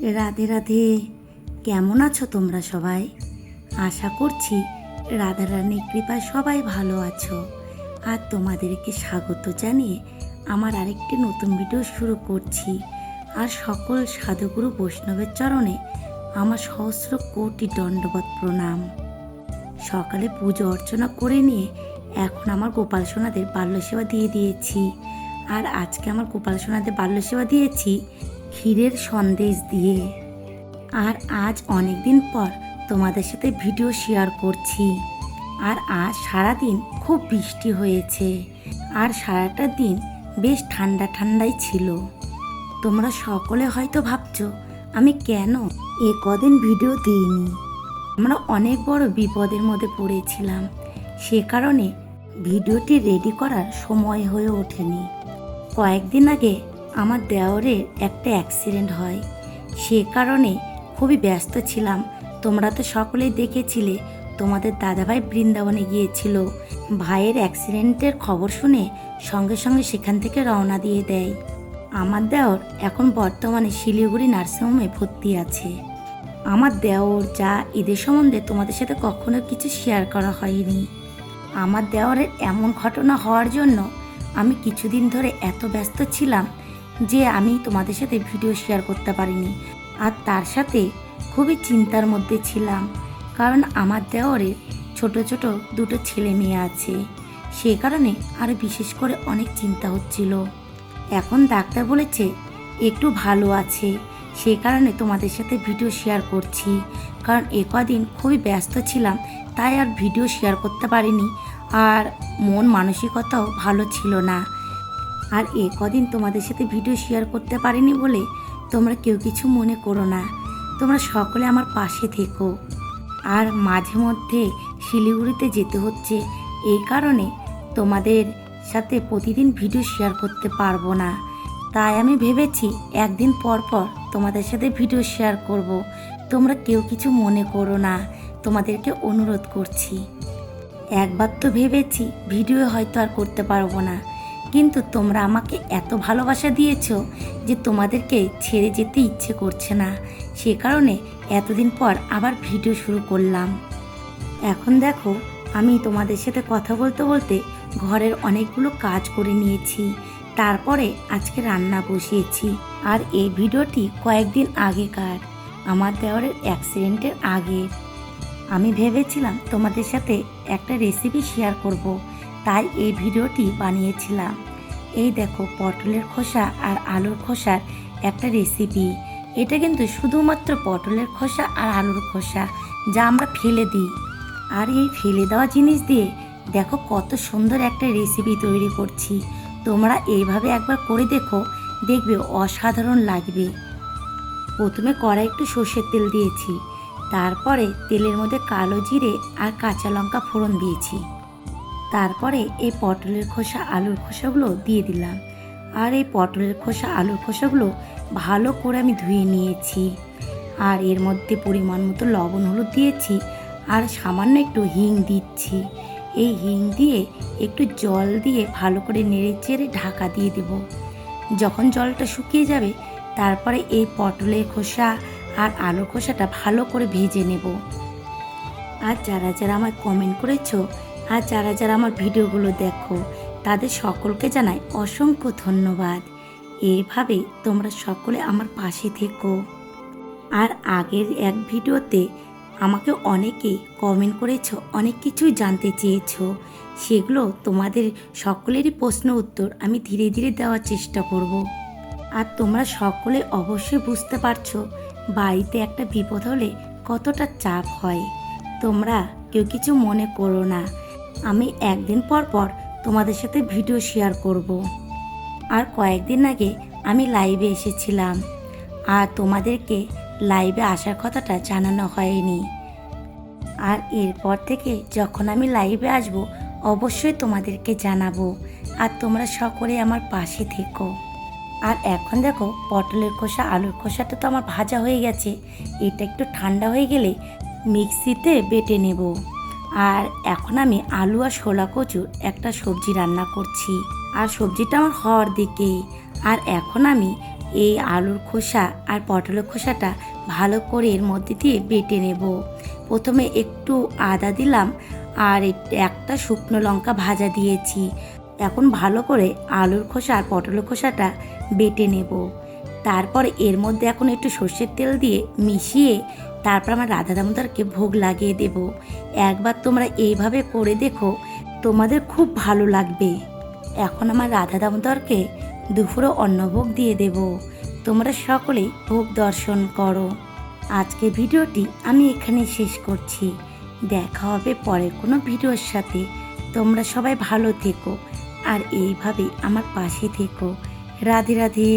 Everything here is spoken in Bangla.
রাধে রাধে। কেমন আছো তোমরা সবাই? আশা করছি রাধারানীর কৃপায় সবাই ভালো আছো। আর তোমাদেরকে স্বাগত জানিয়ে আমার আরেকটি নতুন ভিডিও শুরু করছি। আর সকল সাধুগুরু বৈষ্ণবের চরণে আমার সহস্র কোটি দণ্ডবত প্রণাম। সকালে পুজো অর্চনা করে নিয়ে এখন আমার গোপাল সোনাদের বাল্য সেবা দিয়ে দিয়েছি। আর আজকে আমার গোপাল সোনাদের বাল্য সেবা দিয়েছি ক্ষীরের সন্দেশ দিয়ে। আর আজ অনেক দিন পর তোমাদের সাথে ভিডিও শেয়ার করছি। আর আজ সারাদিন খুব বৃষ্টি হয়েছে। আর সারাটা দিন বেশ ঠান্ডা ঠান্ডাই ছিল। তোমরা সকলে হয়তো ভাবছ, আমি কেন এ কদিন ভিডিও দিইনি? আমরা অনেক বড় বিপদের মধ্যে পড়েছিলাম। সে কারণে ভিডিওটি রেডি করার সময় হয়ে ওঠেনি। কয়েকদিন আগে আমার দেওরের একটা অ্যাক্সিডেন্ট হয়। সে কারণে খুবই ব্যস্ত ছিলাম। তোমরা তো সকলেই দেখেছিলে, তোমাদের দাদাভাই বৃন্দাবনে গিয়েছিল। ভাইয়ের অ্যাক্সিডেন্টের খবর শুনে সঙ্গে সঙ্গে সেখান থেকে রওনা দিয়ে দেয়। আমার দেওর এখন বর্তমানে শিলিগুড়ি নার্সিংহোমে ভর্তি আছে। আমার দেওর যা ঈদের সম্বন্ধে তোমাদের সাথে কখনো কিছু শেয়ার করা হয়নি। আমার দেওরের এমন ঘটনা হওয়ার জন্য আমি কিছুদিন ধরে এত ব্যস্ত ছিলাম যে আমি তোমাদের সাথে ভিডিও শেয়ার করতে পারিনি। আর তার সাথে খুবই চিন্তার মধ্যে ছিলাম, কারণ আমার দেওরের ছোট ছোট দুটো ছেলে মেয়ে আছে। সে কারণে আরও বিশেষ করে অনেক চিন্তা হচ্ছিল। এখন ডাক্তার বলেছে, একটু ভালো আছে। সে কারণে তোমাদের সাথে ভিডিও শেয়ার করছি, কারণ এ কদিন খুবই ব্যস্ত ছিলাম, তাই আর ভিডিও শেয়ার করতে পারিনি। আর মন মানসিকতাও ভালো ছিল না। আর এ কদিন তোমাদের সাথে ভিডিও শেয়ার করতে পারিনি বলে তোমরা কেউ কিছু মনে করো না। তোমরা সকলে আমার পাশে থেকো। আর মাঝে মধ্যে শিলিগুড়িতে যেতে হচ্ছে। এই কারণে তোমাদের সাথে প্রতিদিন ভিডিও শেয়ার করতে পারব না। তাই আমি ভেবেছি একদিন পর পর তোমাদের সাথে ভিডিও শেয়ার করব। তোমরা কেউ কিছু মনে করো না। তোমাদেরকে অনুরোধ করছি। একবার তো ভেবেছি ভিডিও হয়তো আর করতে পারব না। কিন্তু তোমরা আমাকে এত ভালোবাসা দিয়েছ যে তোমাদেরকে ছেড়ে যেতে ইচ্ছে করছে না। সে কারণে এতদিন পর আবার ভিডিও শুরু করলাম। এখন দেখো, আমি তোমাদের সাথে কথা বলতে বলতে ঘরের অনেকগুলো কাজ করে নিয়েছি। তারপরে আজকে রান্না বসিয়েছি। আর এই ভিডিওটি কয়েকদিন আগেকার, আমার দেওয়ারের অ্যাক্সিডেন্টের আগে। আমি ভেবেছিলাম তোমাদের সাথে একটা রেসিপি শেয়ার করব। তাই এই ভিডিওটি বানিয়েছিলাম। এই দেখো, পটলের খোসা আর আলুর খোসার একটা রেসিপি এটা কিন্তু শুধুমাত্র পটলের খোসা আর আলুর খোসা, যা আমরা ফেলে দিই। আর এই ফেলে দেওয়া জিনিস দিয়ে দেখো কত সুন্দর একটা রেসিপি তৈরি করছি। তোমরা এইভাবে একবার করে দেখো, দেখবে অসাধারণ লাগবে। প্রথমে কড়াই একটু সর্ষের তেল দিয়েছি। তারপরে তেলের মধ্যে কালো জিরে আর কাঁচা লঙ্কা ফোড়ন দিয়েছি। তারপরে এই পটলের খোসা, আলুর খোসাগুলো দিয়ে দিলাম। আর এই পটলের খোসা, আলুর খোসাগুলো ভালো করে আমি ধুয়ে নিয়েছি। আর এর মধ্যে পরিমাণ মতো লবণ, হলুদ দিয়েছি। আর সামান্য একটু হিং দিচ্ছি। এই হিং দিয়ে একটু জল দিয়ে ভালো করে নেড়ে চেড়ে ঢাকা দিয়ে দেব। যখন জলটা শুকিয়ে যাবে, তারপরে এই পটলের খোসা আর আলুর খোসাটা ভালো করে ভেজে নেব। আর যারা যারা আমায় কমেন্ট করেছ আর যারা যারা আমার ভিডিওগুলো দেখো, তাদের সকলকে জানাই অসংখ্য ধন্যবাদ। এভাবে তোমরা সকলে আমার পাশে থেকো। আর আগের এক ভিডিওতে আমাকে অনেকেই কমেন্ট করেছ, অনেক কিছুই জানতে চেয়েছো। সেগুলো তোমাদের সকলেরই প্রশ্ন উত্তর আমি ধীরে ধীরে দেওয়ার চেষ্টা করব। আর তোমরা সকলে অবশ্যই বুঝতে পারছ, বাড়িতে একটা বিপদ হলে কতটা চাপ হয়। তোমরা কেউ কিছু মনে করো না। আমি একদিন পর পর তোমাদের সাথে ভিডিও শেয়ার করব। আর কয়েকদিন আগে আমি লাইভে এসেছিলাম। আর তোমাদেরকে লাইভে আসার কথাটা জানানো হয়নি। আর এরপর থেকে যখন আমি লাইভে আসব, অবশ্যই তোমাদেরকে জানাব। আর তোমরা সকলে আমার পাশে থেকো। আর এখন দেখো, পটলের খোসা আলুর খোসাটা তো আমার ভাজা হয়ে গেছে। এটা একটু ঠান্ডা হয়ে গেলে মিক্সিতে বেটে নেব। আর এখন আমি আলু আর শোলা কচুর একটা সবজি রান্না করছি। আর সবজিটা আমার হওয়ার দিকে। আর এখন আমি এই আলুর খোসা আর পটলের খোসাটা ভালো করে এর মধ্যে দিয়ে বেটে নেব। প্রথমে একটু আদা দিলাম আর এক- একটা শুকনো লঙ্কা ভাজা দিয়েছি। এখন ভালো করে আলুর খোসা আর পটলের খোসাটা বেটে নেব। তারপর এর মধ্যে এখন একটু সর্ষের তেল দিয়ে মিশিয়ে তারপর আমার রাধা দামোদরকে ভোগ লাগিয়ে দেব। একবার তোমরা এইভাবে করে দেখো, তোমাদের খুব ভালো লাগবে। এখন আমার রাধা দামোদরকে দুপুরে অন্নভোগ দিয়ে দেব। তোমরা সকলেই ভোগ দর্শন করো। আজকে ভিডিওটি আমি এখানে শেষ করছি। দেখা হবে পরের কোনো ভিডিওর সাথে। তোমরা সবাই ভালো থেকো আর এইভাবে আমার পাশে থেকো। রাধে রাধে।